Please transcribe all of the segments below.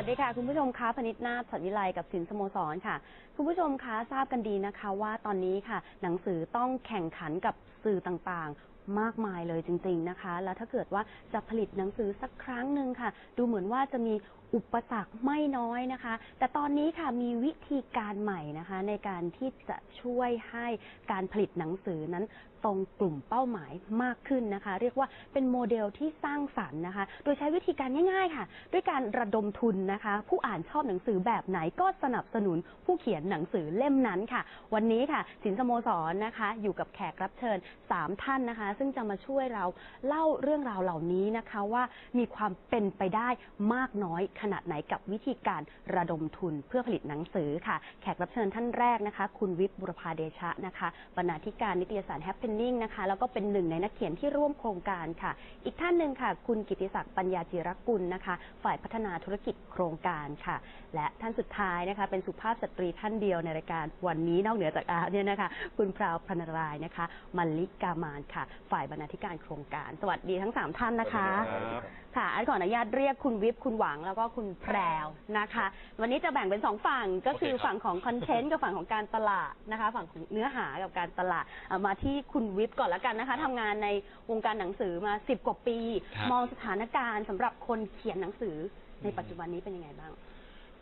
วัสดีค่ะคุณผู้ชมคะพนิษฐ์นาถสัตวิไลกับสินสโมสรค่ะ คุณผู้ชมคะทราบกันดีนะคะว่าตอนนี้ค่ะ หนังสือต้องแข่งขันกับสื่อต่างๆ มากมายเลยจริง ๆนะคะ แล้วถ้าเกิดว่าจะผลิตหนังสือสักครั้งหนึ่งค่ะ ดูเหมือนว่าจะมีอุปสรรคไม่น้อยนะคะ แต่ตอนนี้ค่ะมีวิธีการใหม่นะคะ ในการที่จะช่วยให้การผลิตหนังสือนั้นตรงกลุ่มเป้าหมายมากขึ้นนะคะ เรียกว่าเป็นโมเดลที่สร้างสรรค์นะคะ โดยใช้วิธีการง่ายๆค่ะ ด้วยการระดมทุนนะคะ ผู้อ่านชอบหนังสือแบบไหนก็สนับสนุนผู้เขียนหนังสือเล่มนั้นค่ะ วันนี้ค่ะ สินสโมสรนะคะ อยู่กับแขกรับเชิญ 3 ท่านนะคะ ซึ่งจะมาช่วยเราเล่าเรื่องราวเหล่านี้นะคะว่ามีความเป็นไปได้มากน้อยขนาดไหนกับวิธีการระดมทุนเพื่อผลิตหนังสือค่ะ แขกรับเชิญท่านแรกนะคะ คุณวิปบุรพาเดชะนะคะ บรรณาธิการนิตยสาร Happening นะคะ แล้วก็เป็นหนึ่งในนักเขียนที่ร่วมโครงการค่ะ อีกท่านหนึ่งค่ะ คุณกิติศักดิ์ปัญญาจิรกุลนะคะ ฝ่ายพัฒนาธุรกิจโครงการค่ะ และท่านสุดท้ายนะคะ เป็นสุภาพสตรีท่านเดียวในรายการวันนี้นอกเหนือจากอาเนี่ยนะคะ คุณพราวพรรณรายนะคะมัลลิกามานค่ะ ฝ่ายบรรณาธิการโครงการ สวัสดีทั้งสามท่านนะคะครับค่ะอันขออนุญาตเรียกคุณวิปคุณหวังแล้วก็คุณแพรวนะคะ วันนี้จะแบ่งเป็นสองฝั่งก็คือโอเคครับ ฝั่งของคอนเทนต์กับฝั่งของการตลาดนะคะ ฝั่งของเนื้อหากับการตลาดเอามาที่คุณวิปก่อนแล้วกันนะคะทำงานในวงการหนังสือมาสิบกว่าปี ครับ มองสถานการณ์สำหรับคนเขียนหนังสือในปัจจุบันนี้เป็นยังไงบ้าง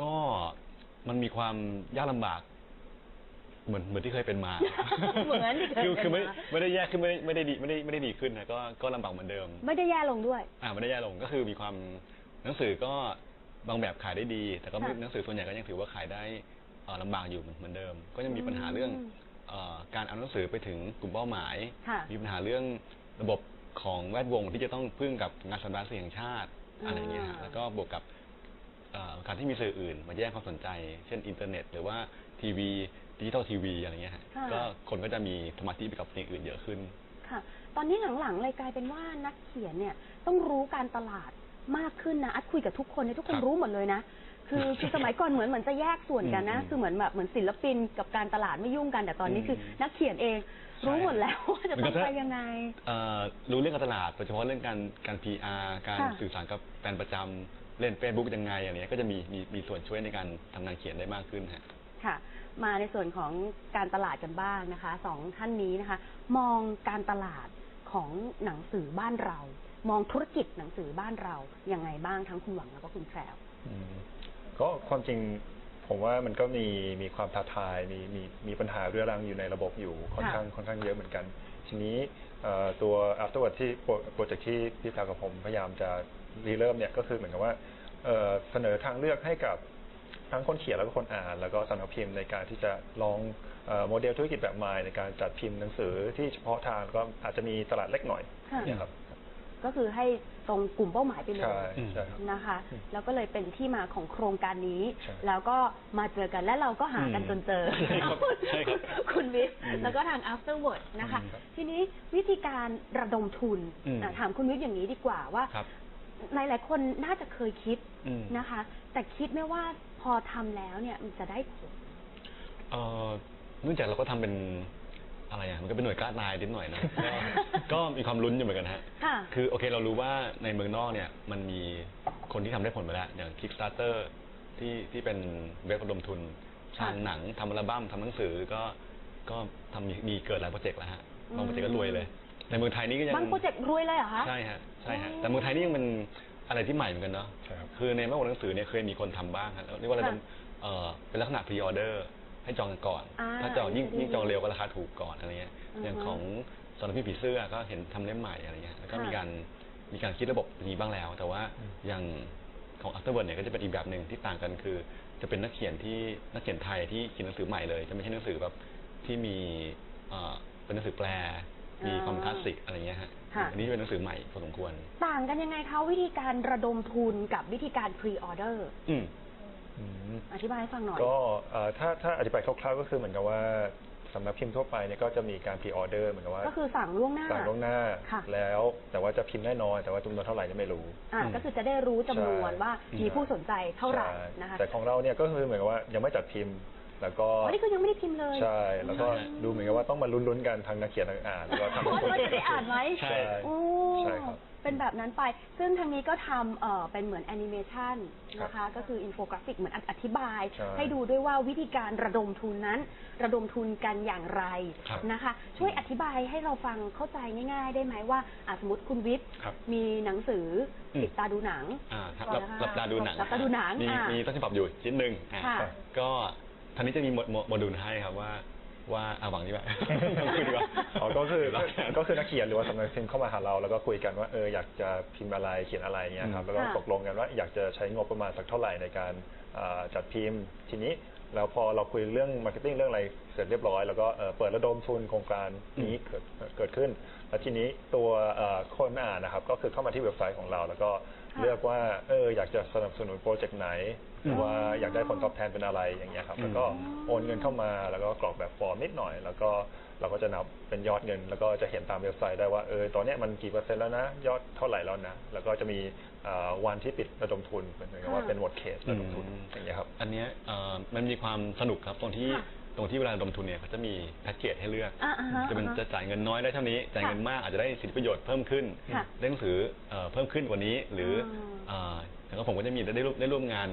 ก็มันมีความยากลำบาก เหมือนเหมือนที่เคยเป็นมา เหมือนที่เคยคือคือไม่เป็นมาไม่ได้แย่ขึ้นไม่ได้ไม่ได้ดีไม่ได้ไม่ได้ดีขึ้นนะก็ก็ลำบากเหมือนเดิม ไม่ได้แย่ลงด้วย อ่าไม่ได้แย่ลงก็คือมีความหนังสือก็ บางแบบขายได้ดี แต่ก็ไม่ค่ะหนังสือส่วนใหญ่ก็ยังถือว่าขายได้เอ่อลำบากอยู่เหมือนเหมือนเดิม ก็ยังมีปัญหาเรื่องอืมเอ่อการเอาหนังสือไปถึงกลุ่มเป้าหมายค่ะมีปัญหาเรื่องระบบของแวดวงที่จะต้องพึ่งกับงานสัปดาห์สื่อแห่งชาติอ่าอะไรอย่างเงี้ยฮะแล้วก็บวกกับเอ่อการที่มีสื่ออื่น มาแย่งความสนใจ เช่นอินเทอร์เน็ต หรือว่าทีวีดิจิตอลทีวีอะไรเงี้ยฮะค่ะก็คนก็จะมีสมาธิไปกับสิ่งอื่นเยอะขึ้น ค่ะ ตอนนี้หลังๆเลยกลายเป็นว่านักเขียนเนี่ยต้องรู้การตลาด มากขึ้นนะอัดคุยกับทุกคนเนี่ยทุกคนครับรู้หมดเลยนะ คือคือสมัยก่อนเหมือนเหมือนจะแยกส่วนกันนะอืมคือเหมือนแบบเหมือนศิลปินกับการตลาดไม่ยุ่งกัน แต่ตอนนี้อืมคือนักเขียนเองใช่รู้หมดแล้วว่าจะเหมืต้ออนงกับไปถ้ายังไง เอ่อรู้เรื่องการตลาดโดยเฉพาะเรื่องการการ PR การค่ะสื่อสารกับแฟนประจำเล่น Facebook ยังไงอะไรเงี้ยก็จะมีมีมีส่วนช่วยในการทำงานเขียนได้มากขึ้นฮะ ค่ะ มาในส่วนของการตลาดกันบ้างนะคะสองท่านนี้นะคะ มองการตลาดของหนังสือบ้านเรา มองธุรกิจหนังสือบ้านเรายังไงบ้างทั้งคุณหวังแล้วก็คุณแพรวอืมก็ความจริงผมว่ามันก็มีมีความท้าทายมีมีมีปัญหาเรื้อรังอยู่ในระบบอยู่ค่อนข้างค่อนข้างเยอะเหมือนกัน ทีนี้เอ่อตัว afterward ที่โปรโปรเจกต์ที่พี่แพรกับผมพยายามจะรีเริ่มเนี่ยก็คือเหมือนกับว่าเอ่อเสนอทางเลือกให้กับทั้งคนเขียนแล้วก็คนอ่าน แล้วก็สำนักพิมพ์ในการที่จะลองเอ่อโมเดลธุรกิจแบบใหม่ในการจัดพิมพ์หนังสือที่เฉพาะทางก็อาจจะมีตลาดเล็กหน่อยค่ะเนี่ยครับ ก็คือให้ตรงกลุ่มเป้าหมายไปเลยใช่ใช่ครับ นะคะอืมแล้วก็เลยเป็นที่มาของโครงการนี้ ใช่แล้วก็มาเจอกันและเราก็หากันอืมจนเจอใช่ครับใช่ครับคุณวิทย์อืมแล้วก็ทาง afterward นะคะ อืมครับทีนี้วิธีการระดมทุนอืม อะถามคุณวิทย์อย่างนี้ดีกว่าว่า ครับ หลาย ๆ คนน่าจะเคยคิดอืม นะคะ แต่คิดไหมว่าพอทำแล้วเนี่ยมันจะได้ผล เอ่อเนื่องจากเราก็ทำเป็น อะไรอะมันก็เป็นหน่วยกล้านายนิดหน่อยนะก็ก็มีความลุ้นอยู่เหมือนกันฮะค่ะ คือโอเคเรารู้ว่าในเมืองนอกเนี่ยมันมีคนที่ทำได้ผลไปแล้ว อย่าง Kickstarter ที่ที่เป็นเว็บระดมทุนค่ะทำหนังทำอัลบั้มทำหนังสือก็ก็ทำมีมีเกิดหลายโปรเจกต์แล้วฮะบางโปรเจกต์ก็รวยเลย ในเมืองไทยนี่ก็ยัง บางโปรเจกต์รวยเลยเหรอคะ ใช่ฮะใช่ฮะอ๋อแต่เมืองไทยนี่ยังเป็นอะไรที่ใหม่เหมือนกันเนาะใช่ครับ คือในแม่บทหนังสือเนี่ยเคยมีคนทำบ้างครับเรียกว่าอะไรค่ะนะเอ่อเป็นลักษณะพรีออเดอร์ ให้จองกันก่อน อ่าถ้าจองยิ่งอันนี้ยิ่งจองเร็วก็ราคาถูกก่อนอะไรเงี้ยอือฮึอย่างของสอนพี่ผีเสื้อก็เห็นทำเล่มใหม่อะไรเงี้ยแล้วก็ค่ะมีการมีการคิดระบบนี้บ้างแล้ว แต่ว่าอืม อย่างของ Afterword เนี่ยก็จะเป็นอีกแบบหนึ่งที่ต่างกันคือ จะเป็นนักเขียนที่นักเขียนไทยที่เขียนหนังสือใหม่เลย จะไม่ใช่หนังสือแบบที่มีเอ่อเป็นหนังสือแปล มีความคลาสสิกอะไรเงี้ยฮะค่ะ อันนี้จะเป็นหนังสือใหม่พอสมควร ต่างกันยังไงคะวิธีการระดมทุนกับวิธีการพรีออเดอร์ อืม อืมอธิบายให้ฟังหน่อย ก็เอ่อถ้าถ้าอธิบายคร่าวๆก็คือเหมือนกับว่าสำนักพิมพ์ทั่วไปเนี่ยก็จะมีการพรีออเดอร์เหมือนกับว่าก็คือสั่งล่วงหน้า สั่งล่วงหน้า ค่ะ แล้วแต่ว่าจะพิมพ์แน่นอน แต่ว่าจำนวนเท่าไหร่เนี่ยไม่รู้ อ่าอืมก็คือจะได้รู้จำนวนใช่ว่ามีผู้สนใจเท่าไหร่ใช่นะคะแต่ของเราเนี่ยก็คือเหมือนกับว่ายังไม่จัดพิมพ์ แล้วก็ อ๋อนี่คือยังไม่ได้พิมพ์เลยใช่ แล้วก็ดูเหมือนกับว่าต้องมาลุ้นๆกันทางนักเขียนนักอ่านแล้วก็ทำว่าจะได้อ่านไหมใช่ โอ้ ใช่ครับ เป็นแบบนั้นไป ซึ่งทางนี้ก็ทำเอ่อเป็นเหมือนแอนิเมชันนะคะก็คืออินโฟกราฟิกเหมือนอธิบาย ใช่ให้ดูด้วยว่าวิธีการระดมทุนนั้น ระดมทุนกันอย่างไรครับ นะคะ ช่วยอธิบายให้เราฟังเข้าใจง่าย ๆ ได้ไหมว่าอะสมมติคุณวิทย์ครับ มีหนังสืออมปิดตาดูหนังอ่าครับก่อรันบนะคะรับตาดูหนังรับตาดูหนังมีอ่ามีมีต้นฉบับอยู่ชิ้นหนึ่งอ่าค่ะ ก็ทางนี้จะมีโมโมโมดูลให้ครับว่า ว่าอาหวังดีกว่าคุยดีกว่าอ๋อก็คือรับก็คือนักเขียนหรือว่าสำนักพิมพ์เข้ามาหาเรา แล้วก็คุยกันว่าเอออยากจะพิมพ์อะไรเขียนอะไรเงี้ยครับอืมแล้วก็ค่ะตกลงกันว่าอยากจะใช้งบประมาณสักเท่าไหร่ในการอ่าจัดพิมพ์ทีนี้แล้วพอเราคุยเรื่องมาร์เก็ตติ้งเรื่องอะไรเสร็จเรียบร้อยแล้วก็เอ่อเปิดระดมทุนโครงการนี้เกิดเกิดขึ้น แล้วทีนี้ตัวเอ่อคนอ่านนะครับก็คือเข้ามาที่เว็บไซต์ของเรา แล้วก็ค่ะ เลือกว่าเอออยากจะสนับสนุนโปรเจกต์ไหนหรือว่าอืมอยากได้ผลตอบแทนเป็นอะไรอย่างเงี้ยครับแล้วก็อืมโอนเงินเข้ามาแล้วก็กรอกแบบฟอร์มนิดหน่อย แล้วก็เราก็จะนับเป็นยอดเงิน แล้วก็จะเห็นตามเว็บไซต์ได้ว่าเออตอนเนี้ยมันกี่เปอร์เซ็นต์แล้วนะ ยอดเท่าไหร่แล้วนะแล้วก็จะมีเอ่อวันที่ปิดระดมทุนเหมือนกับว่าค่ะเป็นวอดเคสระดมทุนอืมอย่างเงี้ยครับ อันเนี้ยเอ่อมันมีความสนุกครับตรงที่ค่ะ ตรงที่เวลาระดมทุนเนี่ยเขาจะมีแพ็กเกจให้เลือก อ่าอ่าฮะจะเป็นอ่าฮะจะจ่ายเงินน้อยได้เท่านี้ จ่ายเงินมากอาจจะได้สิทธิประโยชน์เพิ่มขึ้นค่ะได้หนังสือเอ่อเพิ่มขึ้นกว่านี้ หรืออ่าเอ่อแล้วก็ผมก็จะมีได้ร่วมได้ร่วมงาน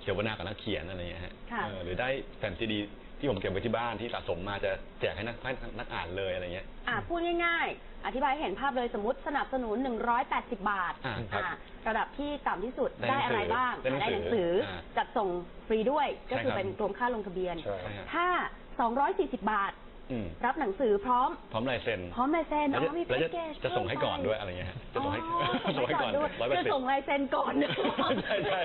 เขียนวนากับนักเขียนอะไรอย่างเงี้ยฮะค่ะ เออหรือได้แผ่นซีดี ที่ผมเก็บไว้ที่บ้านที่สะสมมาจะแจกให้นักให้นักอ่านเลยอะไรเงี้ย อะพูดง่ายๆ อธิบายให้เห็นภาพเลยสมมติสนับสนุน 180 บาทอ่าครับอะระดับที่ต่ำที่สุดได้ได้อะไรบ้างได้หนังสือหนังสืออาจัดส่งฟรีด้วยก็คือใช่ครับเป็นรวมค่าลงทะเบียนใช่ใช่ ครับ ถ้า 240 บาท อืมรับหนังสือพร้อม พร้อมลายเซ็นพร้อมลายเซ็นแล้วอ๋จะอมีแล้วแพ็จะกเกจจะส่งให้ก่อนเพิ่มไปด้วยอะไรเงี้ยฮะจะส่งให้อ๋อส่งให้ก่อนด้วยร้อยแปดจะสิบส่งลายเซ็นก่อนใช่ใช่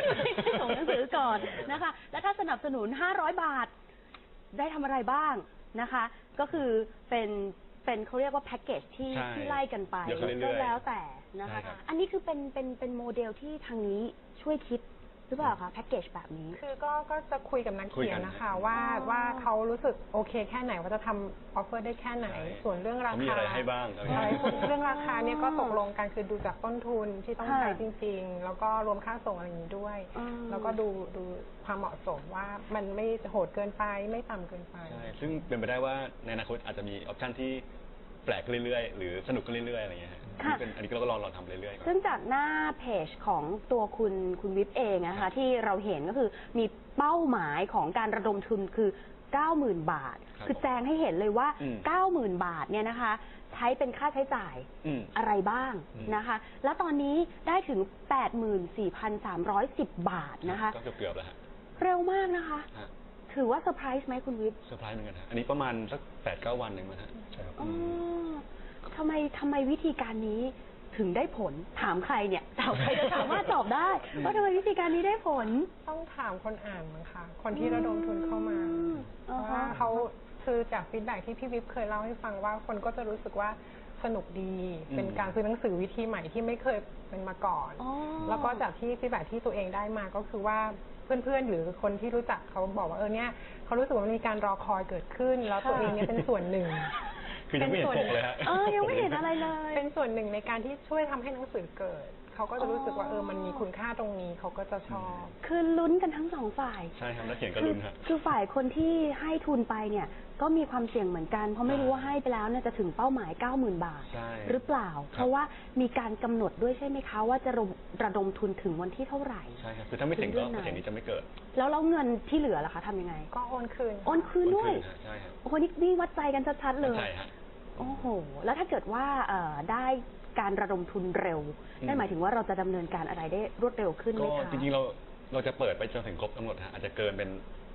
ส่งหนังสือก่อนนะคะ แล้วถ้าสนับสนุน 500 บาท ได้ทำอะไรบ้างนะคะ ก็คือเป็นเป็นเขาเรียกว่าแพ็กเกจที่ใช่ที่ไล่กันไปเดี๋ยวขึ้นเรื่ก็อยๆแล้วแต่นะคะใช่ครับ อันนี้คือเป็นเป็นเป็นโมเดลที่ทางนี้ช่วยคิดห รือเปล่าคะแพ็กเกจแบบนี้ คือก็ก็จะคุยกับนักคุยเขียกันนนะคะว่าอ๋อว่าเขารู้สึกโอเคแค่ไหนว่าจะทำออฟเฟอร์ได้แค่ไหน ใช่ส่วนเรื่องราเขามีคาอะไรให้บ้างอะไรใช่เงี้ยเรื่องราคาเนี่ยก็ตกลงกันคือดูจากต้นทุนที่ต้องค่ะใช้จริง ๆ แล้วก็รวมค่าส่งอะไรอย่างนี้ด้วย อืม แล้วก็ดูดูความเหมาะสมว่ามันไม่โหดเกินไปไม่ต่ำเกินไป ใช่ ซึ่งเป็นไปได้ว่าในอนาคตอาจจะมีออปชันที่ แปลกขึ้นเรื่อยๆ หรือสนุกขึ้นเรื่อยๆอะไรเงี้ยฮะค่ะ นี่เป็นอันนี้ก็เราก็ลองลองทำเรื่อยๆก่อน ซึ่งจากหน้าเพจของตัวคุณคุณวิทย์เองนะคะ ที่เราเห็นก็คือมีเป้าหมายของการระดมทุนคือ 90,000 บาท ครับคือแจงให้เห็นเลยว่าอืม90,000 บาทเนี่ยนะคะ ใช้เป็นค่าใช้จ่ายอืม อะไรบ้างอืม นะคะ แล้วตอนนี้ได้ถึง 84,310 บาทนะคะ ก็เกือบๆแล้วฮะเร็วมากนะคะ ฮะ ถือว่าเซอร์ไพรส์ไหมคุณวิทย์เซอร์ไพรส์เหมือนกันฮะอันนี้ประมาณสักแปดเก้าวันหนึ่งมั้งฮะใช่ครับอ๋อทำไมทำไมวิธีการนี้ถึงได้ผลถามใครเนี่ยถามใครจะสามารถตอบได้ว่าทำไมวิธีการนี้ได้ผล ต้องถามคนอ่านมั้งคะคนที่ระดมทุนเข้ามาอืมเพราะว่าเขาคือจากฟีดแบ็ที่พี่วิบเคยเล่าให้ฟังว่าคนก็จะรู้สึกว่าสนุกดีอืมเป็นการซื้อหนังสือวิธีใหม่ที่ไม่เคยเป็นมาก่อนอ๋อแล้วก็จากที่ฟีดแบ็ที่ตัวเองได้มาก็คือว่า เพื่อนๆ หรือคนที่รู้จักเขาบอกว่าเออเนี่ยเขารู้สึกว่ามันมีการรอคอยเกิดขึ้น แล้วตัวเองเนี่ยเป็นส่วนหนึ่ง คือยังไม่เห็นปกเลยฮะ เออยังไม่เห็นอะไรเลย เป็นส่วนหนึ่งในการที่ช่วยทำให้หนังสือเกิด เขาก็จะรู้สึกว่าเออมันมีคุณค่าตรงนี้เขาก็จะชอบ คือลุ้นกันทั้งสองฝ่าย ใช่ครับนักเขียนก็คืลุ้นฮะ คือฝ่ายคนที่ให้ทุนไปเนี่ย ก็มีความเสี่ยงเหมือนกัน เพราะไม่รู้ว่าให้ไปแล้วเนี่ยจะถึงเป้าหมาย 90,000 บาท ใช่หรือเปล่าเพราะว่ามีการกำหนดด้วยใช่ไหมคะ ว่าจะระระดมทุนถึงวันที่เท่าไหร่ ใช่ครับคือถ้าไม่ถึงเป็นเรื่ก็องไหนโปรเจกต์นี้จะไม่เกิดแล้วแล้วเงินที่เหลือล่ะคะทำยังไงก็โอนคืนโอนคืนด้วยโอนคืนฮะใช่ครับโอ้โหนี่นี่วัดใจกันชัดๆเลย ใช่ฮะ โอ้โห แล้วถ้าเกิดว่าเอ่อได้ การระดมทุนเร็ว อืม นั่นหมายถึงว่าเราจะดำเนินการอะไรได้รวดเร็วขึ้นไหมก็คะ จริงๆเราเราจะเปิดไปจนถึงครบกำหนดฮะอาจจะเกินเป็น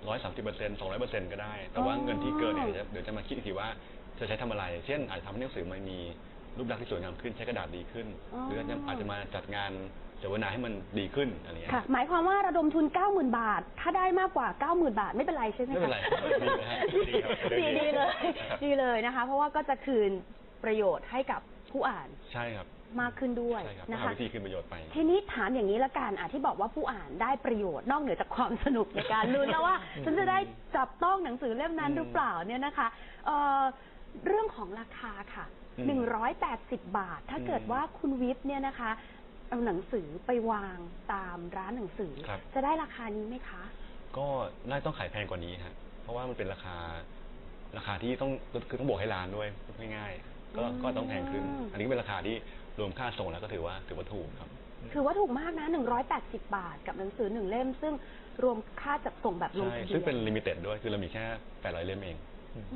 ร้อยสามสิบเปอร์เซ็นต์สองร้อยเปอร์เซ็นต์ก็ได้ แต่ว่าอ๋อ เงินที่เกินเนี่ยเดี๋ยวจะเดี๋ยวจะมาคิดอีกทีว่าจะใช้ทำอะไร เช่นอาจจะทำให้หนังสือมันมีรูปลักษณ์ที่สวยงามขึ้นใช้กระดาษดีขึ้นอ๋อหรืออาจจะอาจจะมาจัดงานเสวนาให้มันดีขึ้นอะไรอย่างเงี้ย ค่ะ หมายความว่าระดมทุน 90,000 บาท ถ้าได้มากกว่า 90,000 บาท ไม่เป็นไรใช่ไหมคะไม่เป็นไรดีเลยฮะดีครับดีดีเลยครับดีเลยนะคะ เพราะว่าก็จะคืนประโยชน์ให้กับ ผู้อ่านใช่ครับมากขึ้นด้วยใช่ครับนะหาคะ วิธีคืนประโยชน์ไป ทีนี้ถามอย่างนี้ละกันอะที่บอกว่าผู้อ่านได้ประโยชน์นอกเหนือจากความสนุกในการลุ้นแล้วว่า ฉันจะได้จับต้องหนังสือเล่มนั้นอืมหรือเปล่าเนี่ยนะคะเอ่อเรื่องของราคาค่ะ อืมหนึ่งร้อยแปดสิบบาท ถ้าเกิดอืมว่าคุณวิทย์เนี่ยนะคะ เอาหนังสือไปวางตามร้านหนังสือ ครับ จะได้ราคานี้ไหมคะ ก็น่าจะต้องขายแพงกว่านี้ฮะราะว่ามันเป็นราคา ราคาที่ต้องคือต้องบวกให้ร้านด้วยพูดง่ายๆ ก็อืมก็ต้องแพงขึ้น อันนี้ก็เป็นราคาที่รวมค่าส่งแล้วก็ถือว่าถือว่าถูกครับ ถือว่าถูกมากนะ 180 บาทกับหนังสือหนึ่งเล่ม ซึ่งรวมค่าจัดส่งแบบรวมใช่ ทีซึ่งเดีเป็นยวลิมิเต็ดด้วย คือเรามีแค่ 800 เล่มเอง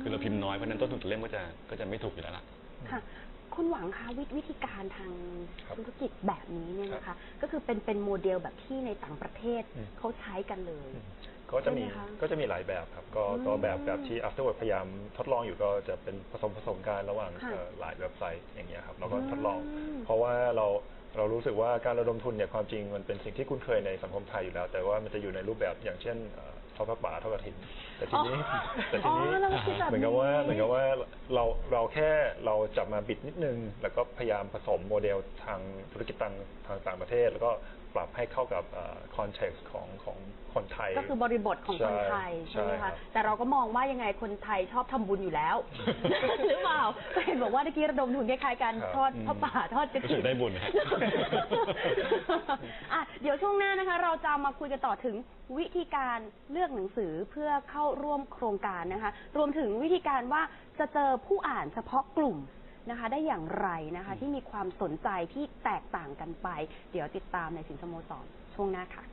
คือเราพิมพ์น้อย เพราะฉะนั้นต้นทุนต่อเล่มก็จะก็จะไม่ถูกอยู่แล้วล่ะ ค่ะ คุณหวังคะวิวิธีการทางครับธุรกิจแบบนี้เนี่ยนะคะ ก็คือเป็นเป็นโมเดลแบบที่ในต่างประเทศอืม เขาใช้กันเลย ก็จะมีใช่ไหมคะก็จะมีหลายแบบครับ ก็อืมก็แบบแบบที่ afterward พยายามทดลองอยู่ก็จะเป็นผสมผสมกันระหว่างค่ะเอ่อหลายเว็บไซต์อย่างเงี้ยครับเราก็ทดลอง อืม เพราะว่าเราเรารู้สึกว่าการระดมทุนเนี่ยความจริงมันเป็นสิ่งที่คุ้นเคยในสังคมไทยอยู่แล้ว แต่ว่ามันจะอยู่ในรูปแบบอย่างเช่นเอ่อทอดผ้าป่าทอดกระถิน แต่ทีนี้อ๋อแต่ทีนี้อ๋อเราคิดแบบเหมือนกับว่านี้เหมือนกับว่าเราเราแค่เราจับมาบิดนิดนึง แล้วก็พยายามผสมโมเดลทางธุรกิจต่างทางต่างประเทศ แล้วก็ ปรับให้เข้ากับคอนเท็กซ์ของของคนไทย ก็คือบริบทของคนไทยใช่ใช่ไหมใช่ครัคะบแต่เราก็มองว่ายังไงคนไทยชอบทำบุญอยู่แล้ว หรือเปล่าก็เห็นบอกว่าเมื่อกี้ระดมทุนคล้ายๆกันครับทอดพระป่าทอดกระรู้ถิ่สึกได้บุญครับอะเดี๋ยวช่วงหน้านะคะ เราจะมาคุยกันต่อถึงวิธีการเลือกหนังสือเพื่อเข้าร่วมโครงการนะคะ รวมถึงวิธีการว่าจะเจอผู้อ่านเฉพาะกลุ่ม นะคะ ได้อย่างไรนะคะ ที่มีความสนใจที่แตกต่างกันไป เดี๋ยวติดตามในสินสโมสรช่วงหน้าค่ะ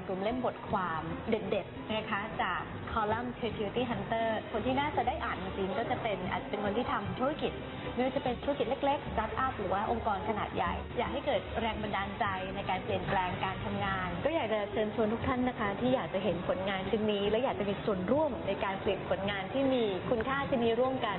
าจาการรวมเล่มบทความเด็ดๆนะคะจากคอลัมน์ Creativity Hunter คนที่น่าจะได้อ่านจริงๆก็จะเป็นอาจจะเป็นคนที่ทำธุรกิจไม่ว่าจะเป็นธุรกิจเล็กๆ สตาร์ทอัพหรือว่าองค์กรขนาดใหญ่ อยากให้เกิดแรงบันดาลใจในการเปลี่ยนแปลงการทำงาน ก็อยากจะเชิญชวนทุกท่านนะคะ ที่อยากจะเห็นผลงานชิ้นนี้ และอยากจะมีส่วนร่วมในการเปลี่ยนผลงานที่มีคุณค่าชิ้นนี้ร่วมกัน